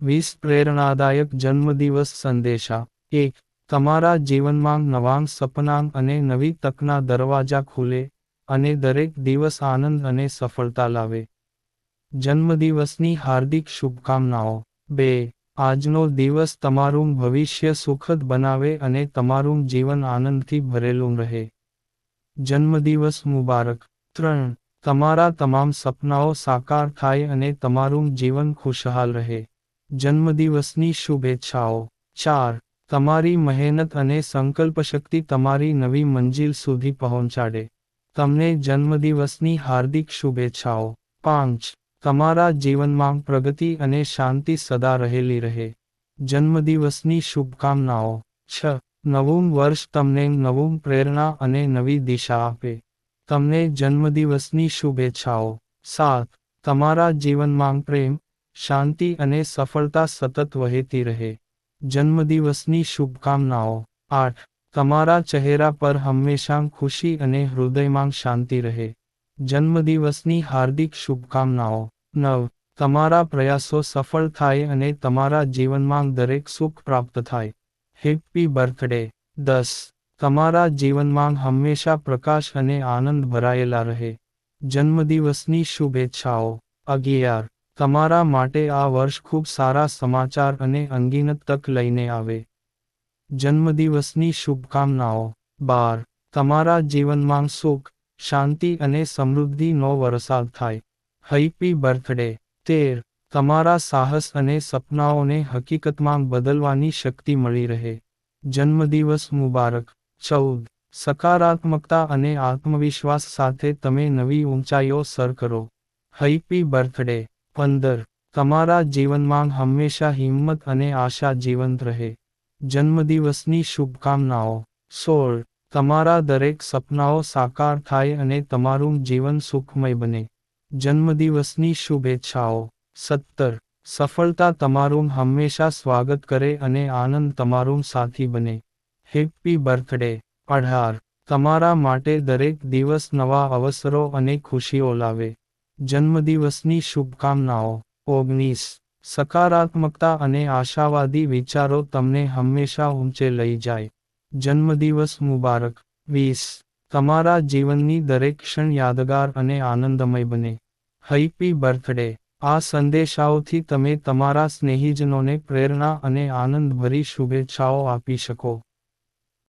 વીસ પ્રેરણાદાયક જન્મદિવસ સંદેશા. એક, તમારા જીવનમાં નવાંગ સપનાંગ અને નવી તકના દરવાજા ખુલે અને દરેક દિવસ આનંદ અને સફળતા લાવે. જન્મદિવસની હાર્દિક શુભકામનાઓ. બે, આજનો દિવસ તમારું ભવિષ્ય સુખદ બનાવે અને તમારું જીવન આનંદથી ભરેલું રહે. જન્મદિવસ મુબારક. ત્રણ, તમારા તમામ સપનાઓ સાકાર થાય અને તમારું જીવન ખુશહાલ રહે. જન્મદિવસની શુભેચ્છાઓ. ચાર, તમારી મહેનત અને સંકલ્પશક્તિ તમારી નવી મંજિલ સુધી પહોંચાડે. તમને જન્મદિવસની હાર્દિક શુભેચ્છાઓ. પાંચ, તમારા જીવનમાં પ્રગતિ અને શાંતિ સદા રહેલી રહે. જન્મદિવસની શુભકામનાઓ. છ, નવું વર્ષ તમને નવું પ્રેરણા અને નવી દિશા આપે. તમને જન્મદિવસની શુભેચ્છાઓ. સાત, તમારા જીવનમાં પ્રેમ શાંતિ અને સફળતા સતત વહેતી રહે. જન્મદિવસની શુભકામનાઓ. આઠ, તમારા ચહેરા પર હંમેશા ખુશી અને હૃદયમાં શાંતિ રહે. જન્મદિવસની હાર્દિક શુભકામનાઓ. નવ, તમારા પ્રયાસો સફળ થાય અને તમારા જીવનમાં દરેક સુખ પ્રાપ્ત થાય. Happy birthday. દસ, તમારા જીવનમાં હંમેશા પ્રકાશ અને આનંદ ભરાયેલા રહે. જન્મદિવસની શુભેચ્છાઓ. અગિયાર તમારા માટે આ વર્ષ ખૂબ સારા સમાચાર અને અંગીનત તક લઈને આવે. જન્મદિવસની શુભકામનાઓ. બાર. તમારા જીવનમાં સુખ, શાંતિ અને સમૃદ્ધિનો વરસાદ થાય. Happy birthday. તેર. તમારા સાહસ અને સપનાઓને હકીકતમાં બદલવાની શક્તિ મળી રહે. જન્મદિવસ મુબારક. ચૌદ. સકારાત્મકતા અને આત્મવિશ્વાસ સાથે તમે નવી ઊંચાઈઓ સર કરો. Happy birthday. પંદર. તમારા જીવનમાં હંમેશા હિંમત અને આશા જીવંત રહે. જન્મદિવસની શુભકામનાઓ. સોળ. તમારા દરેક સપનાઓ સાકાર થાય અને તમારું જીવન સુખમય બને. જન્મદિવસની શુભેચ્છાઓ. સત્તર. સફળતા તમારું હંમેશા સ્વાગત કરે અને આનંદ તમારું સાથી બને. Happy birthday. અઢાર. તમારા માટે દરેક દિવસ નવા અવસરો અને ખુશીઓ લાવે. જન્મદિવસની શુભકામનાઓ. ઓગણીસ. સકારાત્મકતા અને આશાવાદી વિચારો તમને હંમેશા ઊંચે લઈ જાય. જન્મદિવસ મુબારક. વીસ. તમારા જીવનની દરેક ક્ષણ યાદગાર અને આનંદમય બને. Happy birthday. આ સંદેશાઓથી તમે તમારા સ્નેહીજનોને પ્રેરણા અને આનંદભરી શુભેચ્છાઓ આપી શકો.